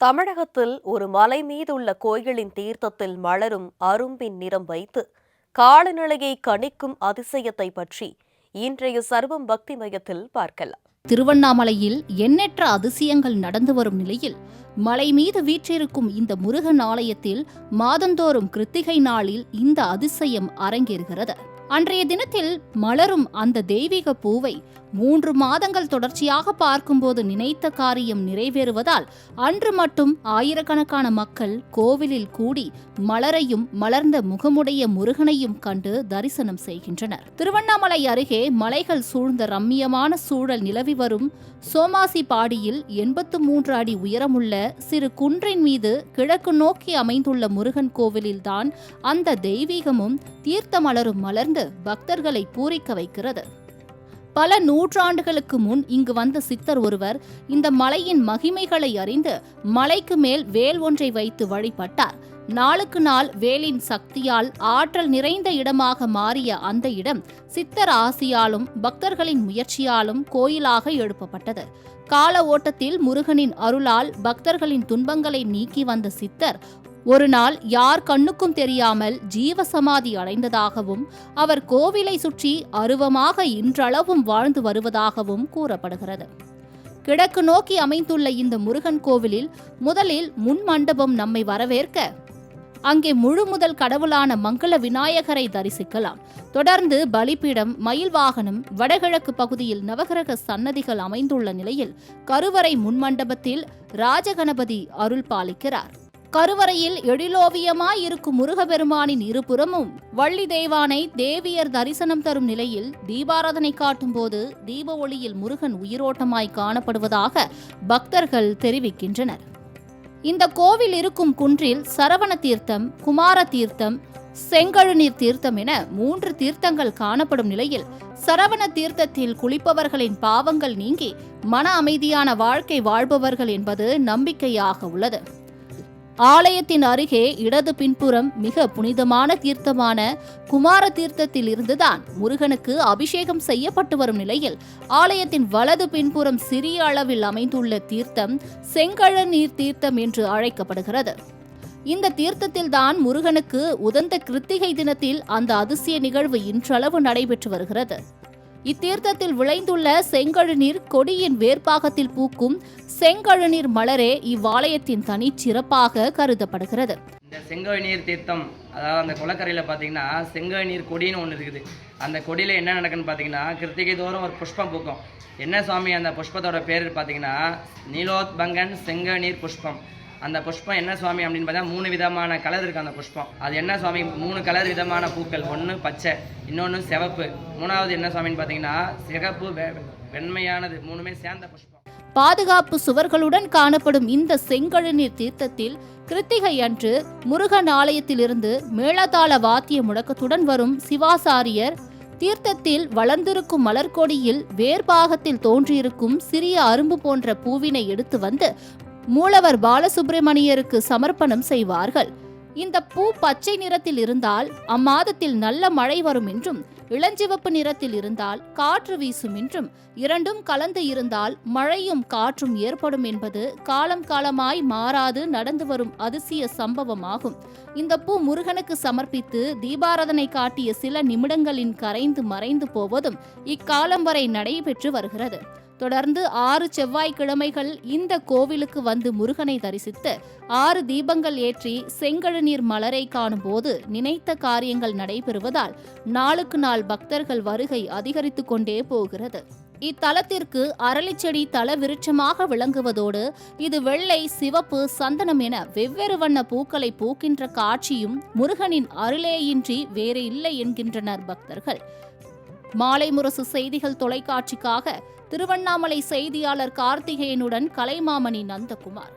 தமிழகத்தில் ஒரு மலை மீதுள்ள கோயிலின் தீர்த்தத்தில் மலரும் அரும்பின் நிறம் வைத்து காலநிலையை கணிக்கும் அதிசயத்தை பற்றி இன்றைய சர்வம் பக்தி மையத்தில் பார்க்கலாம். திருவண்ணாமலையில் எண்ணற்ற அதிசயங்கள் நடந்து வரும் நிலையில் மலை மீது வீற்றிருக்கும் இந்த முருகன் ஆலயத்தில் மாதந்தோறும் கிருத்திகை நாளில் இந்த அதிசயம் அரங்கேறுகிறது. அன்றைய தினத்தில் மலரும் அந்த தெய்வீக பூவை மூன்று மாதங்கள் தொடர்ச்சியாக பார்க்கும்போது நினைத்த காரியம் நிறைவேறுவதால் அன்று மட்டும் ஆயிரக்கணக்கான மக்கள் கோவிலில் கூடி மலரையும் மலர்ந்த முகமுடைய முருகனையும் கண்டு தரிசனம் செய்கின்றனர். திருவண்ணாமலை அருகே மலைகள் சூழ்ந்த ரம்மியமான சூழல் நிலவி வரும் சோமாசி பாடியில் எண்பத்து மூன்று அடி உயரமுள்ள சிறு குன்றின் மீது கிழக்கு நோக்கி அமைந்துள்ள முருகன் கோவிலில்தான் அந்த தெய்வீகமும் தீர்த்த மலரும் மலர்ந்த பக்தர்களை பூரிக்க வைக்கிறது. பல நூற்றாண்டுகளுக்கு முன் இங்கு வந்த சித்தர் ஒருவர் இந்த மலையின் மகிமைகளை அறிந்து மலைக்கு மேல் வேல் ஒன்றை வைத்து வழிபட்டார். நாளுக்கு நாள் வேலின் சக்தியால் ஆற்றல் நிறைந்த இடமாக மாறிய அந்த இடம் சித்தர் ஆசியாலும் பக்தர்களின் முயற்சியாலும் கோயிலாக எழுப்பப்பட்டது. கால ஓட்டத்தில் முருகனின் அருளால் பக்தர்களின் துன்பங்களை நீக்கி வந்த சித்தர் ஒரு நாள் யார் கண்ணுக்கும் தெரியாமல் ஜீவசமாதி அடைந்ததாகவும் அவர் கோவிலை சுற்றி அருவமாக இன்றளவும் வாழ்ந்து வருவதாகவும் கூறப்படுகிறது. கிழக்கு நோக்கி அமைந்துள்ள இந்த முருகன் கோவிலில் முதலில் முன் மண்டபம் நம்மை வரவேற்க அங்கே முழு முதல் கடவுளான மங்கள விநாயகரை தரிசிக்கலாம். தொடர்ந்து பலிபீடம் மயில் வாகனம் வடகிழக்கு பகுதியில் நவகிரக சன்னதிகள் அமைந்துள்ள நிலையில் கருவறை முன்மண்டபத்தில் ராஜகணபதி அருள் பாலிக்கிறார். கருவறையில் எழிலோவியமாய் இருக்கும் முருகபெருமானின் இருபுறமும் வள்ளி தெய்வானை தேவியர் தரிசனம் தரும் நிலையில் தீபாராதனை காட்டும் போது தீப ஒளியில் முருகன் உயிரோட்டமாய் காணப்படுவதாக பக்தர்கள் தெரிவிக்கின்றனர். இந்த கோவில் இருக்கும் குன்றில் சரவண தீர்த்தம் குமார தீர்த்தம் செங்கழுநீர் தீர்த்தம் என மூன்று தீர்த்தங்கள் காணப்படும் நிலையில் சரவண தீர்த்தத்தில் குளிப்பவர்களின் பாவங்கள் நீங்கி மன அமைதியான வாழ்க்கை வாழ்பவர்கள் என்பது நம்பிக்கையாக உள்ளது. ஆலயத்தின் அருகே இடது பின்புறம் மிக புனிதமான தீர்த்தமான குமார தீர்த்தத்தில் இருந்துதான் முருகனுக்கு அபிஷேகம் செய்யப்பட்டு வரும் நிலையில் ஆலயத்தின் வலது பின்புறம் சிறிய அளவில் அமைந்துள்ள தீர்த்தம் செங்கழ நீர் தீர்த்தம் என்று அழைக்கப்படுகிறது. இந்த தீர்த்தத்தில்தான் முருகனுக்கு உதந்த கிருத்திகை தினத்தில் அந்த அதிசய நிகழ்வு இன்றளவு நடைபெற்று வருகிறது. இத்தீர்த்தத்தில் விளைந்துள்ள செங்கழுநீர் கொடியின் வேர்பாகத்தில் பூக்கும் செங்கழுநீர் மலரே இவ்வாலயத்தின் தனி சிறப்பாக கருதப்படுகிறது. இந்த செங்கழுநீர் நீர் தீர்த்தம் அதாவது அந்த குளக்கரையில் பார்த்தீங்கன்னா செங்கழுநீர் நீர் கொடின்னு ஒன்று இருக்குது. அந்த கொடியில் என்ன நடக்குன்னு பார்த்தீங்கன்னா கிருத்திகை தோறும் ஒரு புஷ்பம் பூக்கும். என்ன சுவாமி அந்த புஷ்பத்தோட பேர் பார்த்தீங்கன்னா நீலோத்பங்கன் செங்கழுநீர் புஷ்பம். அந்த புஷ்பம் என்ன சுவாமி அப்படின்னு பார்த்தா மூணு விதமான கலர் இருக்குது அந்த புஷ்பம். அது என்ன சுவாமி? மூணு கலர் விதமான பூக்கள். ஒன்று பச்சை இன்னொன்று சிவப்பு. மூணாவது என்ன சுவாமின்னு பார்த்தீங்கன்னா சிகப்பு வெ- வெண்மையானது. மூணுமே சேர்ந்த புஷ்பம். பாதுகாப்பு சுவர்களுடன் காணப்படும் இந்த செங்கழுநீர் தீர்த்தத்தில் கிருத்திகை அன்று முருகன் ஆலயத்திலிருந்து மேளதாள வாத்திய முழக்கத்துடன் வரும் சிவாசாரியர் தீர்த்தத்தில் வளர்ந்திருக்கும் மலர்கொடியில் வேர்பாகத்தில் தோன்றியிருக்கும் சிறிய அரும்பு போன்ற பூவினை எடுத்து வந்து மூலவர் பாலசுப்பிரமணியருக்கு சமர்ப்பணம் செய்வார்கள். இந்த பூ பச்சை நிறத்தில் இருந்தால் அம்மாதத்தில் நல்ல மழை வரும் என்றும் இளஞ்சிவப்பு நிறத்தில் இருந்தால் காற்று வீசும் என்றும் இரண்டும் கலந்து இருந்தால் மழையும் காற்றும் ஏற்படும் என்பது காலம் காலமாய் மாறாது நடந்து வரும் அதிசய சம்பவமாகும். இந்த பூ முருகனுக்கு சமர்ப்பித்து தீபாராதனை காட்டிய சில நிமிடங்களின் கரைந்து மறைந்து போவதும் இக்காலம் வரை நடைபெற்று வருகிறது. தொடர்ந்து ஆறு செவ்வாய்க்கிழமைகள் இந்த கோவிலுக்கு வந்து முருகனை தரிசித்து ஆறு தீபங்கள் ஏற்றி செங்கழுநீர் மலரை காணும்போது நினைத்த காரியங்கள் நடைபெறுவதால் நாளுக்கு நாள் பக்தர்கள் வருகை அதிகரித்து கொண்டே போகிறது. இத்தலத்திற்கு அரளிச்செடி தல விருட்சமாக விளங்குவதோடு இது வெள்ளை சிவப்பு சந்தனம் என வெவ்வேறு வண்ண பூக்களை பூக்கின்ற காட்சியும் முருகனின் அருளேயின்றி வேறு இல்லை என்கின்றனர் பக்தர்கள். மாலை முரசு செய்திகள் தொலைக்காட்சிக்காக திருவண்ணாமலை செய்தியாளர் கார்த்திகேயனுடன் கலைமாமணி நந்தகுமார்.